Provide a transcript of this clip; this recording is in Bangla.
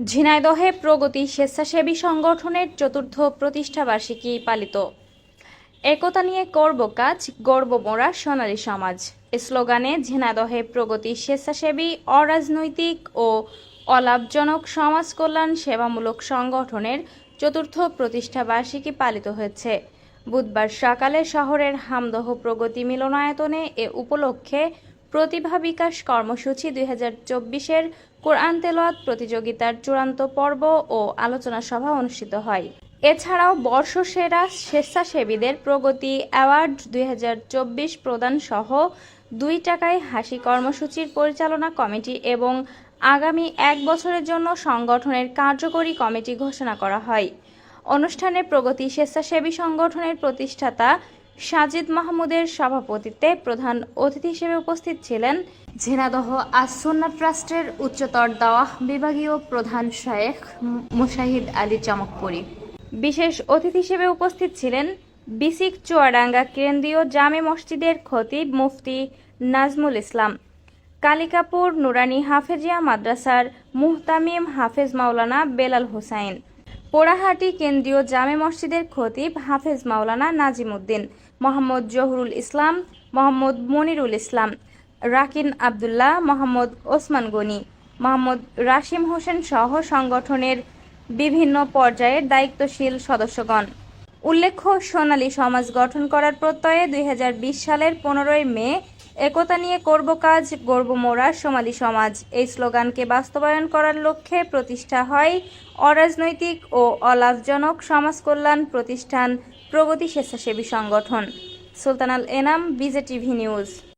ঝিনাইদহে প্রগতি স্বেচ্ছাসেবী সংগঠনের চতুর্থ প্রতিষ্ঠাবার্ষিকী পালিত। একতা নিয়ে করব কাজ, গর্ব মোরা সোনালী সমাজ। স্লোগানে ঝিনাইদহে প্রগতি স্বেচ্ছাসেবী, অরাজনৈতিক ও অলাভজনক সমাজ কল্যাণ সেবামূলক সংগঠনের চতুর্থ প্রতিষ্ঠাবার্ষিকী পালিত হয়েছে। বুধবার সকালে শহরের হামদহ প্রগতি মিলনায়তনে এ উপলক্ষে প্রতিভা বিকাশ কর্মসূচি দুই হাজার চব্বিশের কোরআন তেলাওয়াত প্রতিযোগিতার চূড়ান্ত পর্ব ও আলোচনা সভা অনুষ্ঠিত হয়। এছাড়াও বর্ষসেরা স্বেচ্ছাসেবীদের প্রগতি অ্যাওয়ার্ড দুই হাজার চব্বিশ প্রদান সহ দুই টাকায় হাসি কর্মসূচির পরিচালনা কমিটি এবং আগামী এক বছরের জন্য সংগঠনের কার্যকরী কমিটি ঘোষণা করা হয়। অনুষ্ঠানে প্রগতি স্বেচ্ছাসেবী সংগঠনের প্রতিষ্ঠাতা সাজিদ মাহমুদের সভাপতিত্বে প্রধান অতিথি হিসেবে উপস্থিত ছিলেন ঝিনাদহ আসন্না ট্রাস্টের উচ্চতর দাওয়াহ বিভাগীয় প্রধান শেখ মুশাহিদ আলী চমকপুরী। বিশেষ অতিথি হিসেবে উপস্থিত ছিলেন বিসিক চুয়াডাঙ্গা কেন্দ্রীয় জামে মসজিদের খতিব মুফতি নাজমুল ইসলাম, কালিকাপুর নুরানি হাফেজিয়া মাদ্রাসার মুহতামিম হাফেজ মাওলানা বেলাল হোসাইন পোড়াহাটি কেন্দ্রীয় জামে মসজিদের খতিব হাফেজ মাওলানা নাজিম উদ্দিন, মোহাম্মদ জহুরুল ইসলাম, মোহাম্মদ মনিরুল ইসলাম, রাকিন আবদুল্লাহ, মোহাম্মদ ওসমান গনি, মোহাম্মদ রাশিম হোসেন সহ সংগঠনের বিভিন্ন পর্যায়ের দায়িত্বশীল সদস্যগণ। উল্লেখ্য, সোনালী সমাজ গঠন করার প্রত্যয়ে দুই হাজার বিশ সালের পনেরোই মে একতা নিয়ে করব কাজ গর্ব মোরা সোমালি সমাজ। এই স্লোগানকে বাস্তবায়ন করার লক্ষ্যে প্রতিষ্ঠা হয় অরাজনৈতিক ও অলাভজনক সমাজ কল্যাণ প্রতিষ্ঠান প্রগতি স্বেচ্ছাসেবী সংগঠন। সুলতানাল এনাম, বিজেটিভি নিউজ।